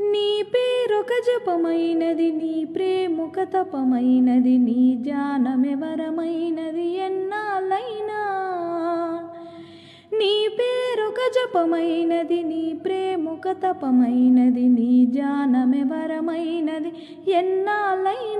నీ పేరొక జపమైనది నీ ప్రేమొక తపమైనది నీ ధ్యానమెవరమైనది ఎన్నాళ్ళైనా. నీ పేరొక జపమైనది నీ ప్రేమొక తపమైనది నీ వరమైనది ఎన్నాళ్ళైనా.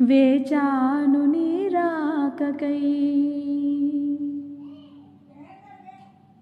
వేచాను నీరాకకై